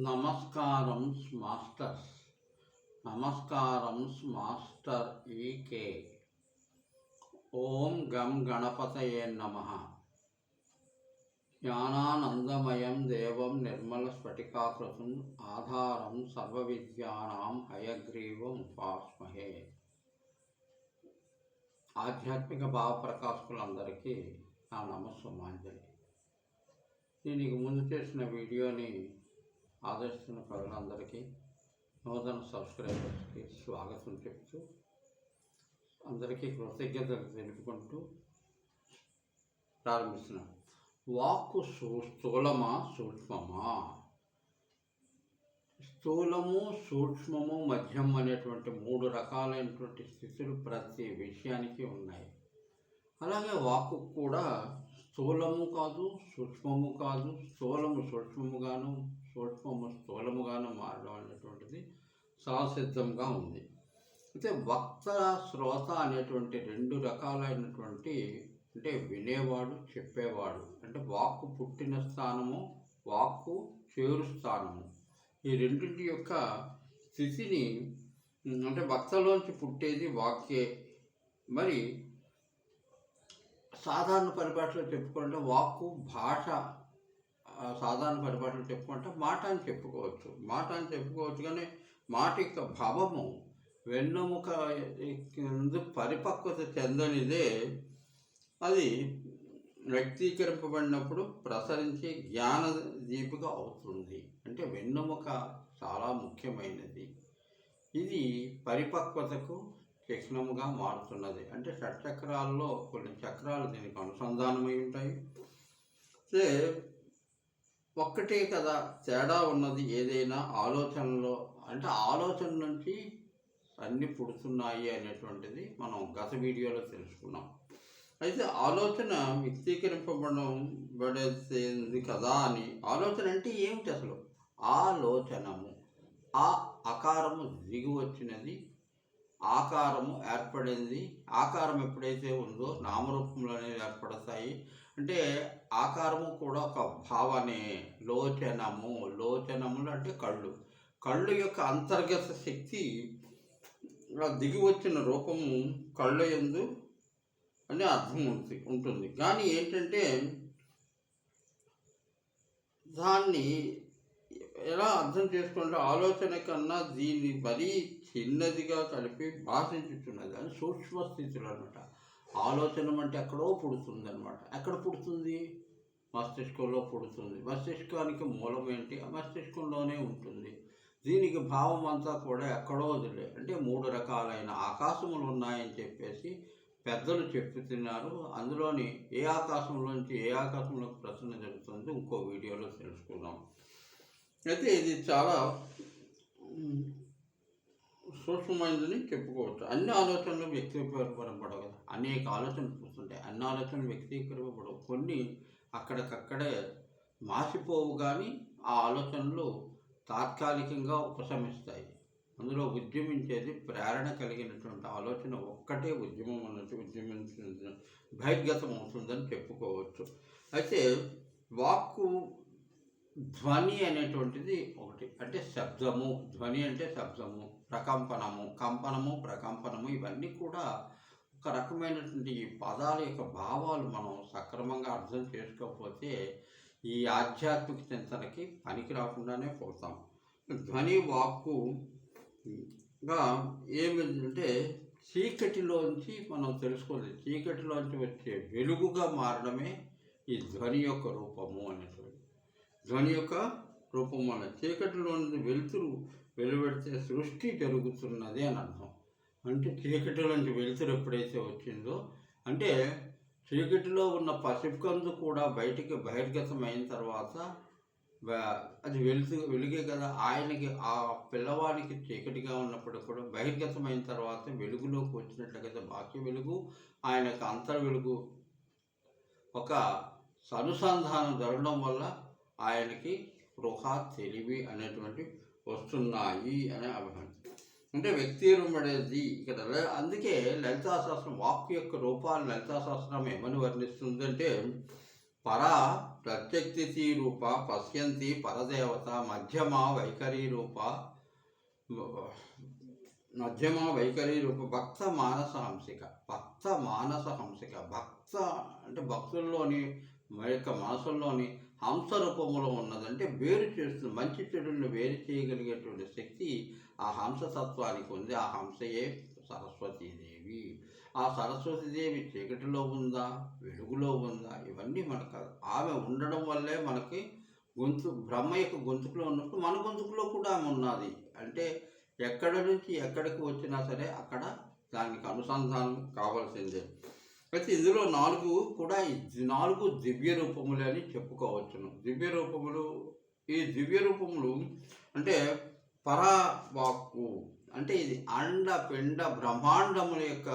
నమస్కారం మాస్టర్స్. నమస్కారం మాస్టర్ ఈకే ఓం గం గణపతయే నమ. జ్ఞానానందమయం దేవం నిర్మల స్ఫటికాకృతం ఆధారం సర్వవిద్యానాం హయగ్రీవం ఉపాస్మహే. ఆధ్యాత్మిక భావ ప్రకాశకులందరికీ నా నమస్సుమాంజలి. దీనికి ముందు చేసిన వీడియోని ఆదర్శించిన ప్రజలందరికీ నూతన సబ్స్క్రైబర్స్కి స్వాగతం చెప్తూ అందరికీ కృతజ్ఞతలు తెలుపుకుంటూ ప్రారంభిస్తున్నాను. వాక్కు స్థూలమా సూక్ష్మమా? స్థూలము సూక్ష్మము మధ్యం అనేటువంటి మూడు రకాలైనటువంటి స్థితులు ప్రతి విషయానికి ఉన్నాయి. అలాగే వాక్కు కూడా స్థూలము కాదు సూక్ష్మము కాదు స్థూలము సూక్ష్మముగాను సూక్ష్మము స్థూలముగాను మారడం అనేటువంటిది సహసిద్ధంగా ఉంది. అయితే వక్త శ్రోత అనేటువంటి రెండు రకాలైనటువంటి అంటే వినేవాడు చెప్పేవాడు. అంటే వాక్కు పుట్టిన స్థానము వాక్కు చేరు స్థానము. ఈ రెండింటి యొక్క స్థితిని అంటే వక్తలోంచి పుట్టేది వాక్యే. మరి సాధారణ పరిభాషలో చెప్పుకుంటే వాక్కు భాష సాధారణ పరిభాషలు చెప్పుకుంటే మాట అని చెప్పుకోవచ్చు. మాట అని చెప్పుకోవచ్చు కానీ మాట యొక్క భావము వెన్నెముక పరిపక్వత చెందనిదే అది వ్యక్తీకరింపబడినప్పుడు ప్రసరించి జ్ఞాన దీపిక అవుతుంది. అంటే వెన్నెముక చాలా ముఖ్యమైనది. ఇది పరిపక్వతకు చిహ్నముగా మారుతున్నది. అంటే షట్చక్రాల్లో కొన్ని చక్రాలు దీనికి అనుసంధానమై ఉంటాయి. అయితే ఒక్కటే కదా తేడా ఉన్నది ఏదైనా ఆలోచనలో అంటే ఆలోచన నుంచి అన్నీ పుడుతున్నాయి అనేటువంటిది మనం గత వీడియోలో తెలుసుకున్నాం. అయితే ఆలోచన వ్యక్తీకరింపబడడం బడేది కదా అని ఆలోచన అంటే ఏమిటి అసలు? ఆలోచనము. ఆ అకారము దిగి వచ్చినది ఆకారము ఏర్పడింది. ఆకారం ఎప్పుడైతే ఉందో నామరూపములు అనేవి ఏర్పడతాయి. అంటే ఆకారము కూడా ఒక భావాన్ని లోచనము. లోచనములు అంటే కళ్ళు. కళ్ళు యొక్క అంతర్గత శక్తి దిగి వచ్చిన రూపము కళ్ళ ఎందు అని అర్థం ఉంది ఉంటుంది. కానీ ఏంటంటే దాన్ని ఎలా అర్థం చేసుకుంటే ఆలోచన కన్నా దీన్ని మరీ చిన్నదిగా కలిపి భాషించుతున్నది. అది సూక్ష్మ స్థితులు అనమాట ఆలోచన అంటే ఎక్కడో పుడుతుంది అనమాట ఎక్కడ పుడుతుంది? మస్తిష్కంలో పుడుతుంది. మస్తిష్కానికి మూలం ఏంటి? మస్తిష్కంలోనే ఉంటుంది. దీనికి భావం అంతా కూడా ఎక్కడో వదిలే. అంటే మూడు రకాలైన ఆకాశములు ఉన్నాయని చెప్పేసి పెద్దలు చెప్పుతున్నారు అందులోని ఏ ఆకాశంలోంచి ఏ ఆకాశంలోకి ప్రశ్న జరుగుతుంది ఇంకో వీడియోలో తెలుసుకుందాం. అయితే ఇది చాలా ఉమ్, సూక్ష్మమైనదని చెప్పుకోవచ్చు. అన్ని ఆలోచనలు వ్యక్తీకరింపబడవు కదా. అనేక ఆలోచనలు చూస్తుంటాయి. అన్ని ఆలోచనలు వ్యక్తీకరింపబడవు. కొన్ని అక్కడికక్కడే మాసిపోవు కానీ ఆ ఆలోచనలు తాత్కాలికంగా ఉపశమిస్తాయి. అందులో ఉద్యమించేది ప్రేరణ కలిగినటువంటి ఆలోచన ఒక్కటే ఉద్యమం అన్నట్టు ఉద్యమించిన బహిర్గతం అవుతుందని చెప్పుకోవచ్చు. అయితే వాక్కు ధ్వని అనేటువంటిది ఒకటి. అంటే శబ్దము ధ్వని అంటే శబ్దము ప్రకంపనము కంపనము ప్రకంపనము ఇవన్నీ కూడా ఒక రకమైనటువంటి ఈ పదాల యొక్క భావాలు మనం సక్రమంగా అర్థం చేసుకోకపోతే ఈ ఆధ్యాత్మిక చింతనకి పనికి రాకుండానే పోతాం. ధ్వని వాక్కుగా ఏమిటంటే చీకటిలోంచి మనం తెలుసుకోవాలి. చీకటిలోంచి వచ్చే వెలుగుగా మారడమే ఈ ధ్వని యొక్క రూపము అనేది ధ్వని యొక్క రూపం వల్ల చీకటిలో నుండి వెలుతురు వెలువడితే సృష్టి జరుగుతున్నది అని అర్థం. అంటే చీకటిలోంచి వెలుతురు ఎప్పుడైతే వచ్చిందో అంటే చీకటిలో ఉన్న పసిపుకందు కూడా బయటికి బహిర్గతమైన తర్వాత అది వెలుతు వెలుగే కదా ఆయనకి ఆ పిల్లవాడికి చీకటిగా ఉన్నప్పుడు కూడా బహిర్గతమైన తర్వాత వెలుగులోకి వచ్చినట్లు కదా బాహ్య వెలుగు ఆయనకు అంతర్ వెలుగు ఒక అనుసంధానం జరగడం వల్ల ఆయనకి స్పృహ తెలివి అనేటువంటి వస్తున్నాయి అనే అభిప్రాయం. అంటే వ్యక్తీకరింపబడేది ఇక్కడ. అందుకే లలితాశాస్త్రం వాక్ యొక్క రూపాలు లలితాశాస్త్రం ఏమని వర్ణిస్తుంది అంటే పర ప్రత్యక్తి రూప పశ్యంతి పరదేవత మధ్యమ వైఖరి రూప మధ్యమ వైఖరి రూప భక్త మానస హంసిక భక్త మానస హంసిక భక్త అంటే భక్తుల్లోని యొక్క మనసుల్లోని హంస రూపంలో ఉన్నదంటే వేరు చేస్తుంది మంచి చెడులను వేరు చేయగలిగేటువంటి శక్తి ఆ హంస తత్వానికి ఉంది. ఆ హంసయే సరస్వతీదేవి. ఆ సరస్వతీదేవి చీకటిలో ఉందా? వెలుగులో ఉందా? ఇవన్నీ మనకు ఆమె ఉండడం వల్లే మనకి గొంతు బ్రహ్మ యొక్క గొంతుకులో ఉన్నప్పుడు మన గొంతుకులో కూడా ఆమె ఉన్నది. అంటే ఎక్కడ నుంచి ఎక్కడికి వచ్చినా సరే అక్కడ దానికి అనుసంధానం కావాల్సిందే. అయితే ఇందులో నాలుగు కూడా ఈ నాలుగు దివ్య రూపములు అని చెప్పుకోవచ్చును. దివ్య రూపములు ఈ దివ్య రూపములు అంటే పరావాక్కు అంటే ఇది అండ పిండ బ్రహ్మాండముల యొక్క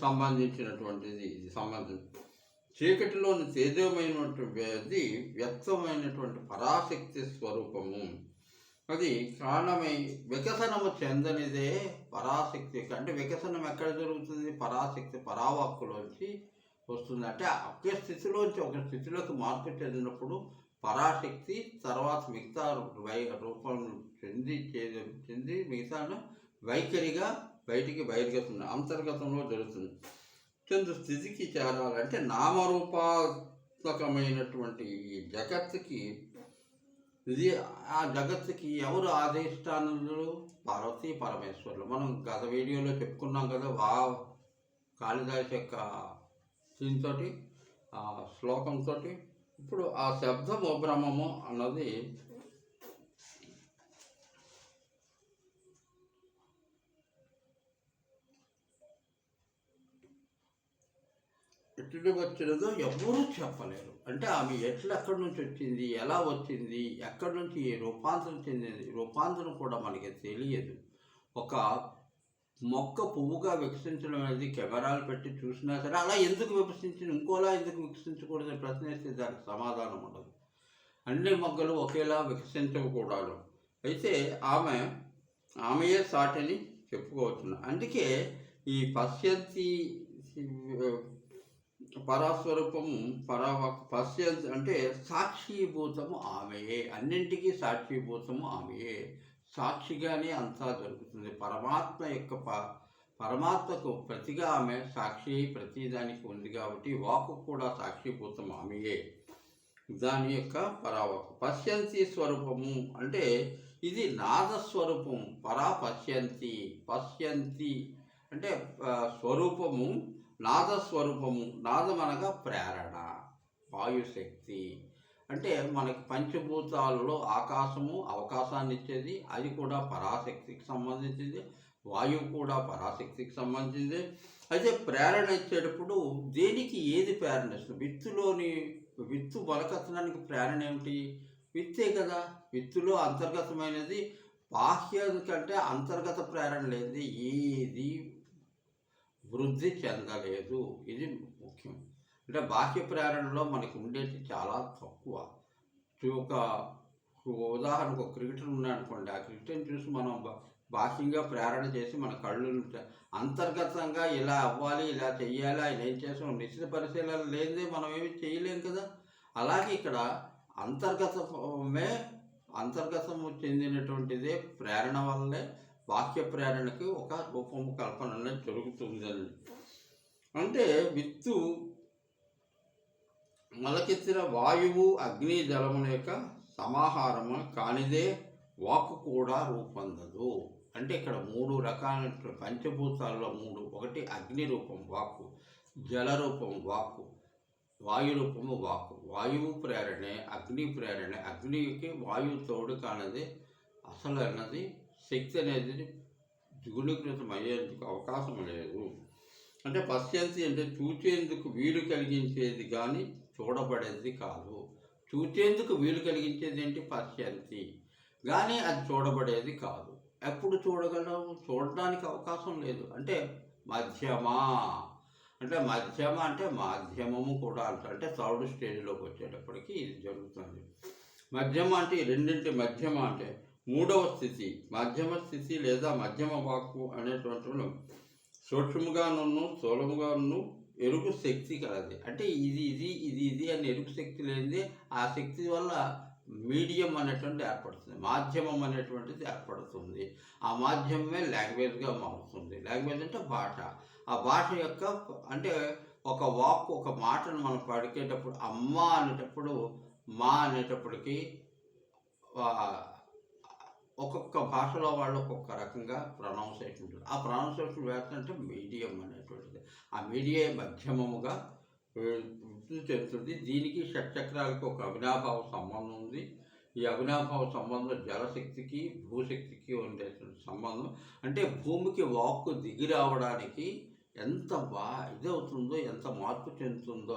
సంబంధించినటువంటిది ఇది సంబంధించి చీకటిలోని తేజమైనటువంటి వ్యక్తమైనటువంటి పరాశక్తి స్వరూపము. అది కారణమై వికసనము చెందనిదే పరాశక్తి అంటే వికసనం ఎక్కడ జరుగుతుంది? పరాశక్తి పరావాక్కులోంచి వస్తుంది. అంటే ఒకే స్థితిలోంచి ఒక స్థితిలోకి మార్పు చెందినప్పుడు పరాశక్తి తర్వాత మిగతా వై రూపం చెంది చెంది మిగతా వైఖరిగా బయటికి బహిర్గతం అంతర్గతంలో జరుగుతుంది. కొంత స్థితికి చేరాలంటే నామరూపాత్మకమైనటువంటి ఈ జగత్తుకి ఇది ఆ జగత్తుకి ఎవరు ఆదేష్టానులు? పార్వతీ పరమేశ్వరులు. మనం గత వీడియోలో చెప్పుకున్నాం కదా వా కాళిదాస్ యొక్క దీంతో ఆ శ్లోకంతో ఇప్పుడు ఆ శబ్దము బ్రహ్మము అన్నది ఎట్లు వచ్చినదో ఎవరూ చెప్పలేరు. అంటే ఆమె ఎట్లు ఎక్కడి నుంచి వచ్చింది ఎలా వచ్చింది ఎక్కడి నుంచి ఏ రూపాంతరం చెందింది రూపాంతరం కూడా మనకి తెలియదు. ఒక మొక్క పువ్వుగా వికసించడం అనేది కెమెరాలు పెట్టి చూసినా సరే అలా ఎందుకు వికసించింది ఇంకోలా ఎందుకు వికసించకూడదు ప్రశ్నిస్తే దానికి సమాధానం ఉండదు. అన్ని మొగ్గలు ఒకేలా వికసించకూడదు అయితే ఆమె ఆమెయే సాటిని చెప్పుకోవచ్చు. అందుకే ఈ పశ్యంతి పరాస్వరూపము పరా పశ్యంతి అంటే సాక్షిభూతము ఆమెయే. అన్నింటికీ సాక్షిభూతము ఆమెయే. సాక్షిగానే అంతా జరుగుతుంది పరమాత్మ యొక్క ప పరమాత్మకు ప్రతిగా ఆమె సాక్షి ప్రతిదానికి ఉంది కాబట్టి వాకు కూడా సాక్షిభూతం ఆమెయే. దాని యొక్క పరావకు పశ్యంతి స్వరూపము అంటే ఇది నాదస్వరూపం. పరా పశ్యంతి పశ్యంతి అంటే స్వరూపము నాదస్వరూపము. నాదం అనగా ప్రేరణ వాయుశక్తి. అంటే మనకి పంచభూతాలలో ఆకాశము అవకాశాన్ని ఇచ్చేది అది కూడా పరాశక్తికి సంబంధించింది వాయువు కూడా పరాశక్తికి సంబంధించింది. అయితే ప్రేరణ ఇచ్చేటప్పుడు దేనికి ఏది ప్రేరణ ఇస్తుంది? విత్తులోని విత్తు బలకత్తడానికి ప్రేరణ ఏమిటి? విత్తే కదా విత్తులో అంతర్గతమైనది. బాహ్య కంటే అంతర్గత ప్రేరణ లేనిది ఏది వృద్ధి చెందలేదు. ఇది ముఖ్యం. అంటే బాహ్య ప్రేరణలో మనకి ఉండేది చాలా తక్కువ. చూ- ఒక ఉదాహరణకు ఒక క్రికెటర్ ఉన్నాడనుకోండి ఆ క్రికెటర్ని చూసి మనం బాహ్యంగా ప్రేరణ చేసి మన కళ్ళు అంతర్గతంగా ఇలా అవ్వాలి ఇలా చెయ్యాలి ఆయన ఏం చేసాం నిశ్చిత పరిశీలన లేనిదే మనం ఏమి చేయలేం కదా. అలాగే ఇక్కడ అంతర్గతమే అంతర్గతము చెందినటువంటిదే ప్రేరణ వల్లే వాక్య ప్రేరణకి ఒక రూపము కల్పన అనేది జరుగుతుందని అంటే విత్తు మొలకెత్తిన వాయువు అగ్ని జలముల యొక్క సమాహారము కానిదే వాక్కు కూడా రూపొందదు. అంటే ఇక్కడ మూడు రకాల పంచభూతాల్లో మూడు. ఒకటి అగ్ని రూపం వాక్కు జల రూపం వాక్కు వాయు రూపము వాక్కు. వాయువు ప్రేరణే అగ్ని ప్రేరణే. అగ్నికి వాయువు తోడు కానిది అసలు అన్నది శక్తి అనేది ద్విగుణీకృతం అయ్యేందుకు అవకాశం లేదు. అంటే పశ్యంతి అంటే చూచేందుకు వీలు కలిగించేది కానీ చూడబడేది కాదు. చూచేందుకు వీలు కలిగించేది ఏంటి? పశ్యంతి కానీ అది చూడబడేది కాదు. ఎప్పుడు చూడగలం చూడడానికి అవకాశం లేదు. అంటే మధ్యమా? అంటే మధ్యమ అంటే మాధ్యమము కూడా అంటారు అంటే థర్డ్ స్టేజ్లోకి వచ్చేటప్పటికి ఇది జరుగుతుంది. మధ్యమ అంటే ఈ రెండింటి మధ్యమ అంటే మూడవ స్థితి మధ్యమ స్థితి లేదా మధ్యమ వాక్కు అనేటువంటి సూక్ష్మగాను స్థూలముగాను ఎరుగు శక్తి కలది. అంటే ఇది ఇది ఇది ఇది అని ఎరుగు శక్తి లేనిది ఆ శక్తి వల్ల మీడియం అనేటువంటి ఏర్పడుతుంది మాధ్యమం అనేటువంటిది ఏర్పడుతుంది. ఆ మాధ్యమమే లాంగ్వేజ్గా మారుతుంది. లాంగ్వేజ్ అంటే భాష. ఆ భాష యొక్క అంటే ఒక వాక్ ఒక మాటను మనం పడికేటప్పుడు అమ్మ అనేటప్పుడు మా అనేటప్పటికీ ఒక్కొక్క భాషలో వాళ్ళు ఒక్కొక్క రకంగా ప్రొనౌన్సేషన్ ఉంటుంది ఆ ప్రొనౌన్సేషన్ వేస్తుంటే మీడియం అనేటువంటిది. ఆ మీడియా మధ్యమముగా వృద్ధి చెందుతుంది దీనికి షట్చక్రాలకు ఒక అవినాభావ సంబంధం ఉంది. ఈ అవినాభావ సంబంధం జలశక్తికి భూశక్తికి ఉండేటువంటి సంబంధం. అంటే భూమికి వాక్కు దిగి రావడానికి ఎంత బా ఇదవుతుందో ఎంత మార్పు చెందుతుందో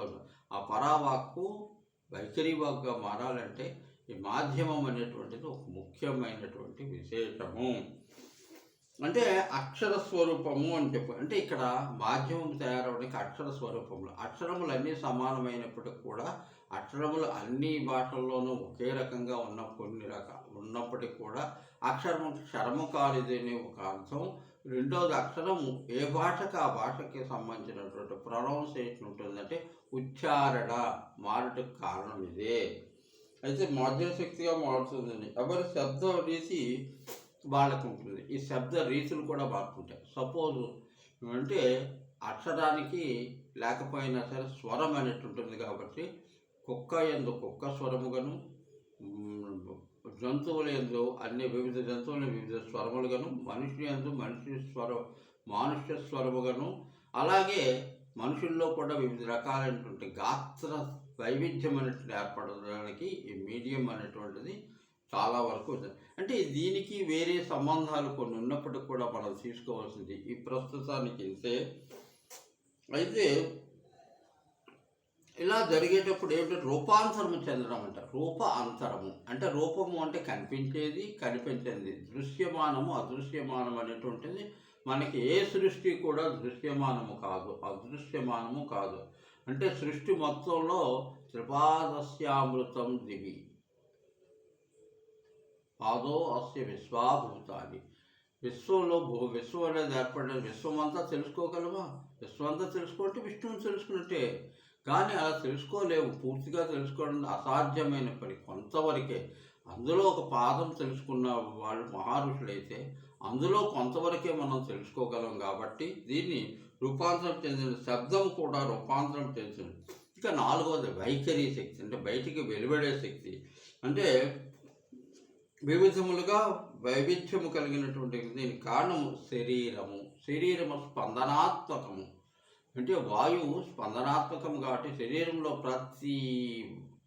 ఆ పరావాక్కు వైఖరి వాక్గా మారాలంటే ఈ మాధ్యమం అనేటువంటిది ఒక ముఖ్యమైనటువంటి విశేషము. అంటే అక్షర స్వరూపము అని చెప్పు అంటే ఇక్కడ మాధ్యమం తయారవడానికి అక్షర స్వరూపములు. అక్షరములు అన్నీ సమానమైనప్పటికీ కూడా అక్షరములు అన్ని భాషల్లోనూ ఒకే రకంగా ఉన్న కొన్ని రక ఉన్నప్పటికీ కూడా అక్షరము క్షరము కానిది అనే ఒక అర్థం. రెండోది అక్షరము ఏ భాషకు ఆ భాషకి సంబంధించినటువంటి ప్రొనౌన్సియేషన్ ఉంటుందంటే ఉచ్చారణ మారుటకు కారణం ఇదే. అయితే మాధ్యమ శక్తిగా మారుతుందని ఎవరి శబ్ద రీతి వాళ్ళకు ఉంటుంది. ఈ శబ్ద రీతులు కూడా మారుతుంటాయి. సపోజ్ అంటే అక్షరానికి లేకపోయినా సరే స్వరం అనేట్టు ఉంటుంది కాబట్టి కుక్క ఎందు కుక్క స్వరముగాను జంతువులు జంతువుల ఎందు అన్ని వివిధ జంతువుల వివిధ స్వరములుగాను మనిషి ఎందు మనిషి స్వరం మానుష్య స్వరముగాను అలాగే మనుషుల్లో కూడా వివిధ రకాలైనటువంటి గాత్ర వైవిధ్యం అనేటువంటి ఏర్పడడానికి ఈ మీడియం అనేటువంటిది చాలా వరకు అంటే దీనికి వేరే సంబంధాలు కొన్ని ఉన్నప్పటికీ కూడా మనం తీసుకోవాల్సింది ఈ ప్రస్తుతానికి వెళ్తే అయితే ఇలా జరిగేటప్పుడు ఏమిటంటే రూపాంతరము చెందడం అంట రూప అంతరము. అంటే రూపము అంటే కనిపించేది కనిపించేది దృశ్యమానము అదృశ్యమానం అనేటువంటిది మనకి ఏ సృష్టి కూడా దృశ్యమానము కాదు. అదృశ్యమానము కాదు. అంటే సృష్టి మొత్తంలో త్రిపాదస్యామృతం దివి. పాదో అస్య విశ్వాభూతాన్ని విశ్వంలో భూ విశ్వం అనేది ఏర్పడిన విశ్వం అంతా తెలుసుకోగలమా? విశ్వం అంతా తెలుసుకుంటే విష్ణువుని తెలుసుకున్నట్టే. కానీ అలా తెలుసుకోలేము పూర్తిగా తెలుసుకోవడం అసాధ్యమైన పని కొంతవరకే. అందులో ఒక పాదం తెలుసుకున్న వాళ్ళు మహారుషులైతే అందులో కొంతవరకే మనం తెలుసుకోగలం కాబట్టి దీన్ని రూపాంతరం చెందిన శబ్దం కూడా రూపాంతరం చెందింది ఇక నాలుగవది వైఖరి శక్తి అంటే బయటికి వెలువడే శక్తి. అంటే వివిధములుగా వైవిధ్యము కలిగినటువంటి దీని కారణము శరీరము. శరీరము స్పందనాత్మకము. అంటే వాయువు స్పందనాత్మకం కాబట్టి శరీరంలో ప్రతి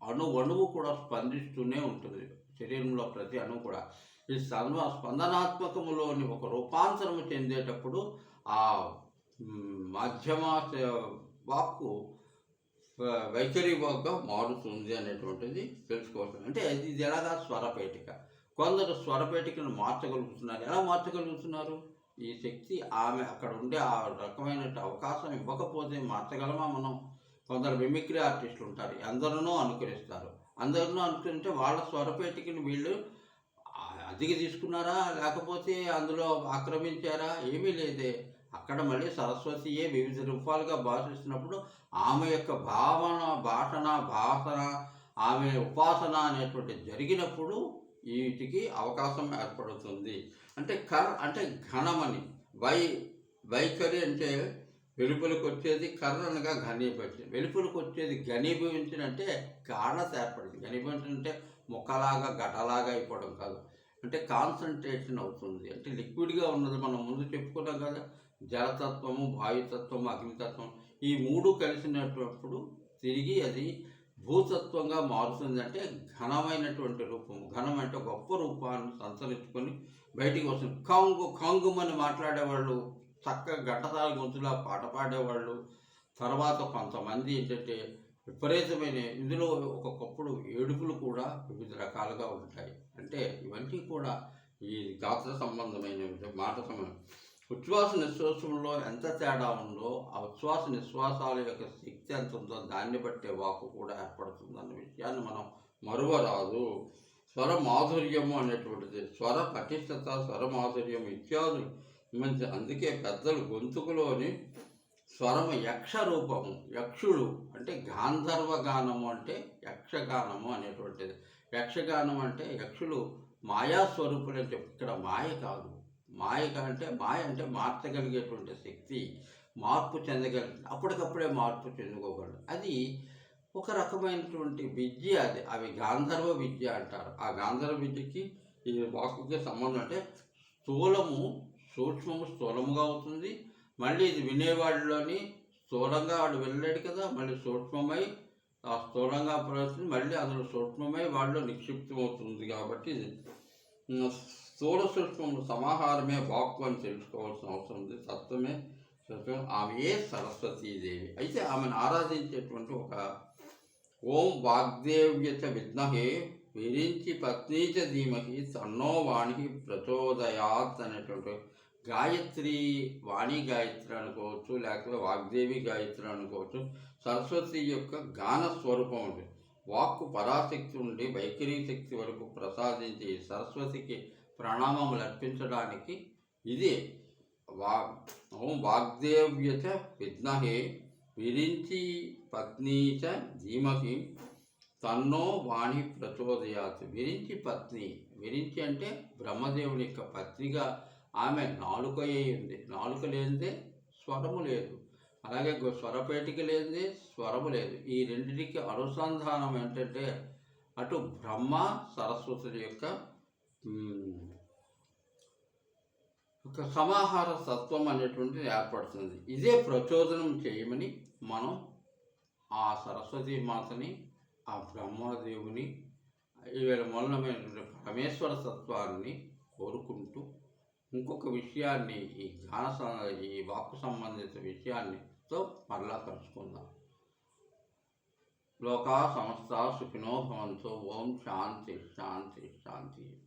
అణు అణువు కూడా స్పందిస్తూనే ఉంటుంది. శరీరంలో ప్రతి అణువు కూడా. ఈ స్పందనాత్మకములోని ఒక రూపాంతరము చెందేటప్పుడు ఆ మాధ్యమ వాక్కు వైఖరి వాక్గా మారుతుంది అనేటువంటిది తెలుసుకోవచ్చు. అంటే ఇది ఇది ఎలాగా స్వరపేటిక. కొందరు స్వరపేటికను మార్చగలుగుతున్నారు. ఎలా మార్చగలుగుతున్నారు? ఈ శక్తి ఆమె అక్కడ ఉండే ఆ రకమైన అవకాశం ఇవ్వకపోతే మార్చగలమా మనం? కొందరు మిమిక్రీ ఆర్టిస్టులు ఉంటారు. అందరినూ అనుకరిస్తారు. అందరినూ అనుకుంటే వాళ్ళ స్వరపేటికని వీళ్ళు ఆ, తీసుకున్నారా? లేకపోతే అందులో ఆక్రమించారా? ఏమీ లేదే. అక్కడ మళ్ళీ సరస్వతియే వివిధ రూపాలుగా భాషిస్తున్నప్పుడు ఆమె యొక్క భావన భాషణ భాషణ ఆమె ఉపాసన అనేటువంటి జరిగినప్పుడు వీటికి అవకాశం ఏర్పడుతుంది. అంటే కర్ అంటే ఘనమని వై వైఖరి అంటే వెలుపలికి వచ్చేది కర్ర అనగా ఘనీభవించింది వెలుపలికి వచ్చేది ఘనీభవించిన అంటే గాఢత ఏర్పడింది. ఘనీభవించిన అంటే ముక్కలాగా గటలాగా అయిపోవడం కాదు. అంటే కాన్సన్ట్రేషన్ అవుతుంది. అంటే లిక్విడ్గా ఉన్నది మనం ముందు చెప్పుకున్నాం కదా జలతత్వము వాయుతత్వము అగ్నితత్వం ఈ మూడు కలిసినప్పుడు తిరిగి అది భూతత్వంగా మారుతుంది అంటే ఘనమైనటువంటి రూపం ఘనం అంటే గొప్ప రూపాన్ని సంతరించుకొని బయటికి వస్తుంది. కాంగు కాంగుమని మాట్లాడేవాళ్ళు చక్కగా గడ్డతాల గొంతులా పాట పాడేవాళ్ళు తర్వాత కొంతమంది ఏంటంటే విపరీతమైన ఇందులో ఒక్కొక్కప్పుడు ఏడుపులు కూడా వివిధ రకాలుగా ఉంటాయి. అంటే ఇవన్నీ కూడా ఈ గాత్ర సంబంధమైన మాట సంబంధం. ఉచ్ఛ్వాస నిశ్వాసంలో ఎంత తేడా ఉందో ఆ ఉచ్ఛ్వాస నిశ్వాసాల యొక్క శక్తి ఎంత ఉందో దాన్ని బట్టే వాకు కూడా ఏర్పడుతుంది అన్న విషయాన్ని మనం మరువరాదు. స్వర మాధుర్యము అనేటువంటిది స్వర పటిష్టత స్వర మాధుర్యం ఇత్యాదులు మంచి అందుకే పెద్దలు గొంతుకులోని స్వరము యక్ష రూపము యక్షుడు అంటే గాంధర్వ గానము అంటే యక్షగానము అనేటువంటిది. యక్షగానం అంటే యక్షులు మాయా స్వరూపులు అని చెప్పి ఇక్కడ మాయ కాదు. మాయ అంటే మాయ అంటే మార్చగలిగేటువంటి శక్తి మార్పు చెందగలి అప్పటికప్పుడే మార్పు చెందుకోగలరు అది ఒక రకమైనటువంటి విద్య అది. అవి గాంధర్వ విద్య అంటారు. ఆ గాంధర్వ విద్యకి ఈ వాక్కుకి సంబంధం అంటే స్థూలము సూక్ష్మము స్థూలముగా అవుతుంది. మళ్ళీ ఇది వినేవాడిలోని స్థూలంగా వాడు వెళ్ళలేడు కదా మళ్ళీ సూక్ష్మమై ఆ స్థూలంగా ప్రవేశించి మళ్ళీ అందులో సూక్ష్మమై వాళ్ళు నిక్షిప్తమవుతుంది కాబట్టి ఇది స్థూల సూక్ష్మము సమాహారమే వాక్కు అని తెలుసుకోవాల్సిన అవసరం ఉంది. తత్వమే సత్యం ఆమెయే సరస్వతీదేవి. అయితే ఆమెను ఆరాధించేటువంటి ఒక ఓం వాగ్దేవ్యత విద్మహే విరించి పత్నీచ ధీమహి తన్నో వాణి ప్రచోదయాత్ అనేటువంటి గాయత్రి వాణి గాయత్రి అనుకోవచ్చు లేకపోతే వాగ్దేవి గాయత్రి అనుకోవచ్చు. సరస్వతి యొక్క గాన స్వరూపం ఉంది వాక్కు పరాశక్తి నుండి వైఖరి శక్తి వరకు ప్రసాదించి సరస్వతికి ప్రణామములు అర్పించడానికి ఇదే వా ఓం వాగ్దేవ్యచ విద్మహే విరించి పత్నీచ ధీమహి తన్నో వాణి ప్రచోదయాత్. విరించి పత్ని విరించి అంటే బ్రహ్మదేవుని యొక్క పత్నిగా ఆమె నాలుక ఉంది. నాలుక లేనిదే స్వరము లేదు. అలాగే స్వరపేటిక లేనిదే స్వరము లేదు. ఈ రెండింటికి అనుసంధానం ఏంటంటే అటు బ్రహ్మ సరస్వతుల యొక్క ఒక సమాహార తత్వం అనేటువంటిది ఏర్పడుతుంది. ఇదే ప్రచోదనం చేయమని మనం ఆ సరస్వతి మాతని ఆ బ్రహ్మదేవుని ఈవేళ మూలమైనటువంటి పరమేశ్వర తత్వాన్ని కోరుకుంటూ ఇంకొక విషయాన్ని ఈ జ్ఞాన ఈ వాక్కు సంబంధిత విషయాన్ని సో మరలా కలుసుకుందాం. లోకా సమస్త సుఖినో భవంతు. ఓం శాంతి శాంతి శాంతి.